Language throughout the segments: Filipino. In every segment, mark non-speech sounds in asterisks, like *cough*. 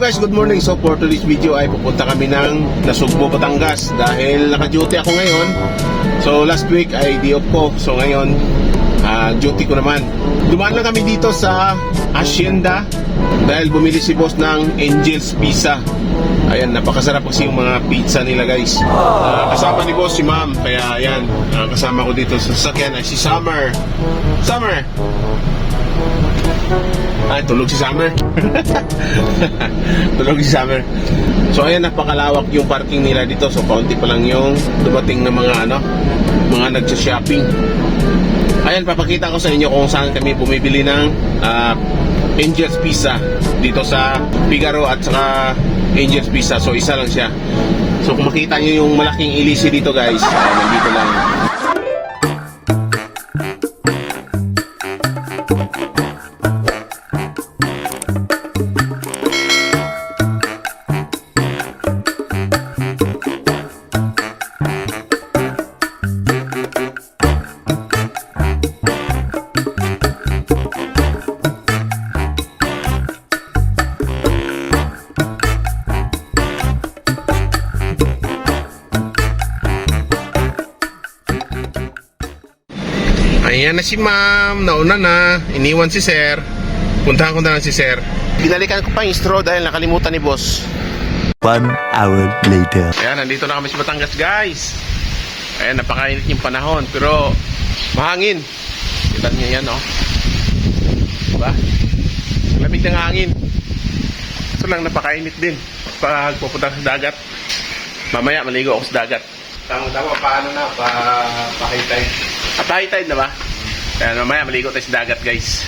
guys, good morning. So for today's video ay pupunta kami ng Nasugbo, Batangas dahil naka-duty ako ngayon. So last week ay di off ko. So ngayon, ah, duty ko naman. Dumaan lang kami dito sa Hacienda dahil bumili si boss ng Angel's Pizza. Ayan, napakasarap kasi yung mga pizza nila guys. Ah, kasama ni boss si ma'am. Kaya ayan, ah, kasama ko dito sa sasakyan ay si Summer. Summer! Ay, tulog si Summer. *laughs* tulog si Summer. So ayan, napakalawak yung parking nila dito. So kaunti pa lang yung dumating na mga ano, mga nagsa-shopping. Ayan, papakita ko sa inyo kung saan kami bumibili ng ah, Angel's Pizza dito sa Figaro at saka Angel's Pizza. So isa lang siya. So kung makita nyo yung malaking ilisi dito guys, ah, nandito lang. Ayan na si ma'am, nauna na, iniwan si sir. Puntahan ko na lang si sir. Binalikan ko pa yung straw dahil nakalimutan ni boss. One hour later. Ayan, nandito na kami sa Batangas guys. Ayan, napakainit yung panahon pero mahangin. Kita niyo yan, oh. Diba? Lamig ng hangin. Ito lang, napakainit din. Pag pupunta sa dagat. Mamaya, maligo ako sa dagat. Tama-tama, paano na? Pa, pa high tide. At high tide na ba? Ayan, mamaya, maligo tayo sa dagat, guys.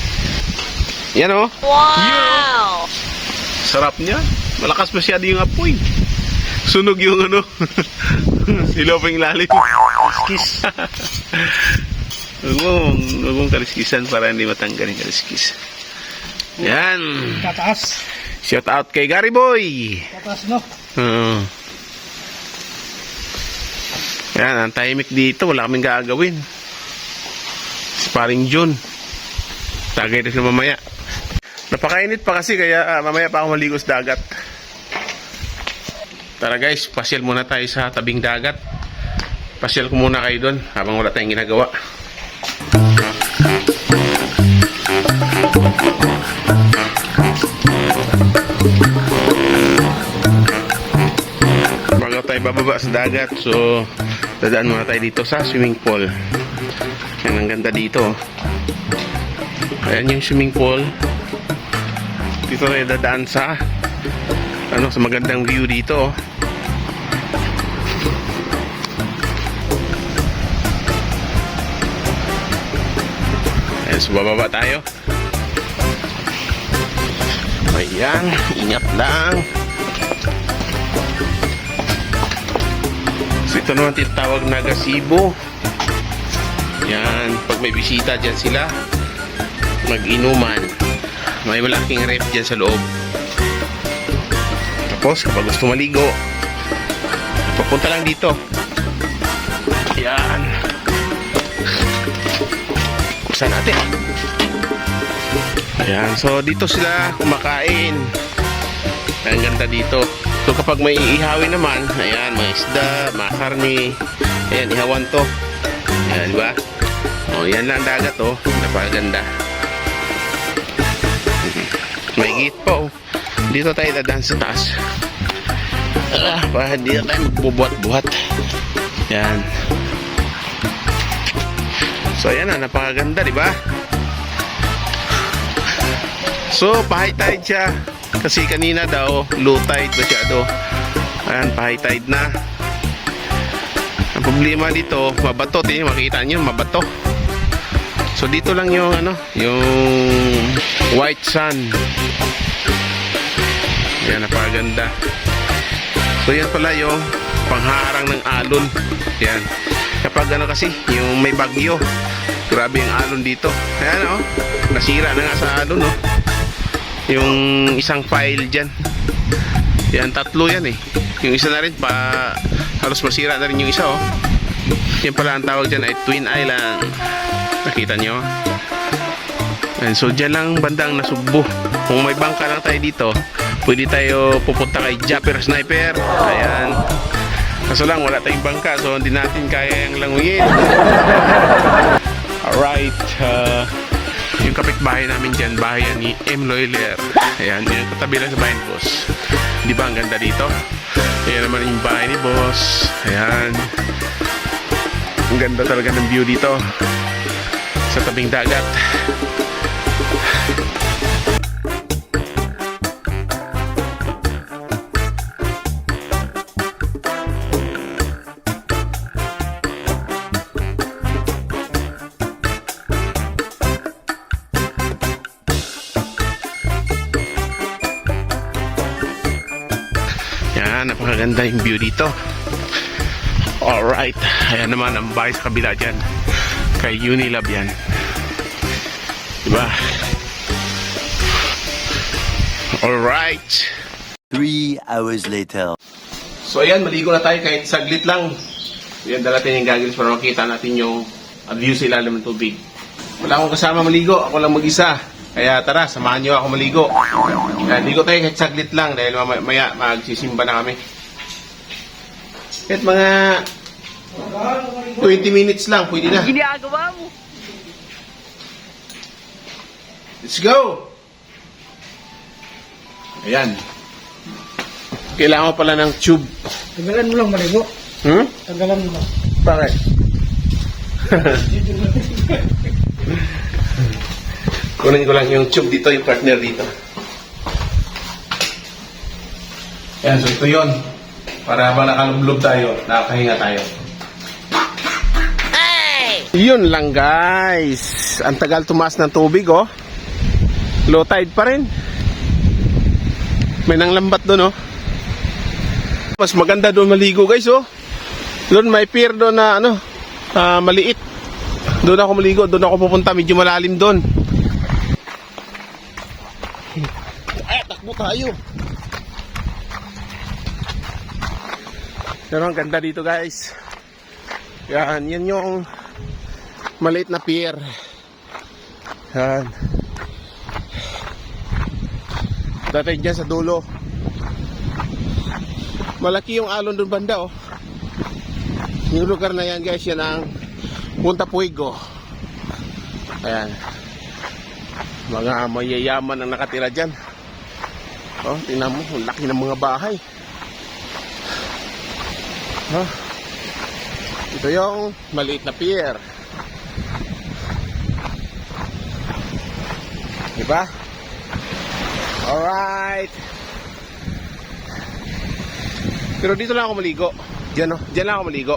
Yan, oh. Wow! Sarap niya. Malakas masyado yung apoy. Sunog yung ano. *laughs* Siloping lalim. Kaliskis. Huwag mong, huwag mong kaliskisan para hindi matanggal yung kaliskis. Yan. Tataas. Shout out kay Gary Boy. Tataas, no? Oo. yan, ang tahimik dito. Wala kaming gagawin. Si paring June. Tagay na mamaya. Napakainit pa kasi kaya ah, mamaya pa ako maligo sa dagat. Tara guys, pasyal muna tayo sa tabing dagat. Pasyal ko muna kayo doon habang wala tayong ginagawa. Bago tayo bababa sa dagat, so dadaan muna tayo dito sa swimming pool. Yan ang ganda dito. Ayan yung swimming pool. Dito tayo dadaan sa ano sa magandang view dito. Ayan, so bababa tayo. Ayan, ingat lang. So ito naman tinatawag na gazebo. Yan, pag may bisita dyan sila, mag-inuman. May malaking ref dyan sa loob. Tapos, kapag gusto maligo, papunta lang dito. Yan. Buksan natin. Ayan, so dito sila kumakain. Ang ganda dito. So kapag may iihawin naman, ayan, mga isda, mga karne, ayan, ihawan to. Ayan, di ba? O, yan lang dagat, oh. Napakaganda. May gate po, oh. Dito tayo dadaan sa taas. Ah, para dito tayo magbubuhat-buhat. Yan. So, ayan na, napakaganda, di ba? So, pa-high tide siya. Kasi kanina daw, low tide masyado. Ayan, pa-high tide na. Ang problema dito, mabato. Tingnan, makikita nyo, mabato. So, dito lang yung, ano, yung white sand. Yan, napakaganda. So, yan pala yung pangharang ng alon. Yan. Kapag ano kasi, yung may bagyo, grabe yung alon dito. Ayan, oh. Nasira na nga sa alon, oh yung isang file dyan yan tatlo yan eh yung isa na rin pa halos masira na rin yung isa oh yan pala ang tawag dyan ay Twin Island nakita nyo And so dyan lang bandang nasugbo kung may bangka lang tayo dito pwede tayo pupunta kay Japper Sniper. Ayan. Kaso lang, wala tayong bangka, so hindi natin kaya yung languyin. Alright. Uh, yung kapitbahay namin dyan, bahay yan ni M. Loyler. Ayan, yung katabi lang sa bahay ni Boss. Di ba ang ganda dito? Ayan naman yung bahay ni Boss. Ayan. Ang ganda talaga ng view dito. Sa tabing dagat. Yan, napakaganda yung view dito. Alright. Ayan naman ang bahay sa kabila dyan. Kay Unilab yan. Diba? Alright. Three hours later. So ayan, maligo na tayo kahit saglit lang. Ayan, dala natin yung goggles para makita natin yung view sa ilalim ng tubig. Wala akong kasama maligo, ako lang mag-isa. Kaya tara, samahan nyo ako maligo. Ayan, ligo tayo kahit saglit lang dahil mamaya maya, magsisimba na kami. Kahit mga 20 minutes lang, pwede na. Ginagawa mo. Let's go! Ayan. Kailangan pala ng tube. Tanggalan mo lang maligo. Hmm? Tanggalan mo lang. Bakit? *laughs* Kunin ko lang yung tube dito, yung partner dito. Ayan, so ito yun. Para habang nakalublob tayo, nakakahinga tayo. Yun lang guys. Ang tagal tumaas ng tubig oh. Low tide pa rin. May nanglambat doon oh. Mas maganda doon maligo guys oh. Doon may pier doon na ano, ah, maliit. Doon ako maligo, doon ako pupunta, medyo malalim doon. Ay, takbo tayo. Pero ang ganda dito guys. Yan, yan yung maliit na pier. Yan. Dati dyan sa dulo. Malaki yung alon doon banda oh. Yung lugar na yan guys, yan ang Punta Puigo. Ayan. Mga mayayaman ang nakatira dyan. Oh, tingnan mo, laki ng mga bahay. Oh. Ito yung maliit na pier. Diba? Alright. Pero dito lang ako maligo. Diyan oh, diyan lang ako maligo.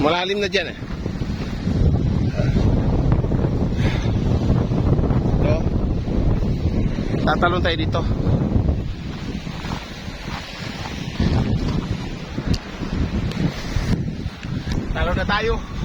Malalim na diyan eh. Ito. Tatalon tayo dito. Talon na tayo.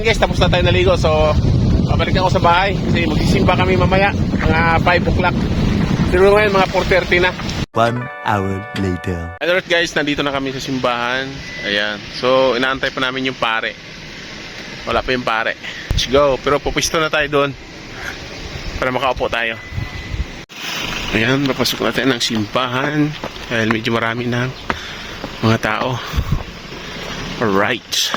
So ayan guys, tapos na tayo naligo. So, babalik ako sa bahay kasi magsisimba kami mamaya, mga 5 o'clock. Pero ngayon, mga 4.30 na. One hour later. Alright guys, nandito na kami sa simbahan. Ayan. So, inaantay pa namin yung pare. Wala pa yung pare. Let's go. Pero pupisto na tayo doon. Para makaupo tayo. Ayan, papasok na tayo ng simbahan. Dahil medyo marami na mga tao. Alright.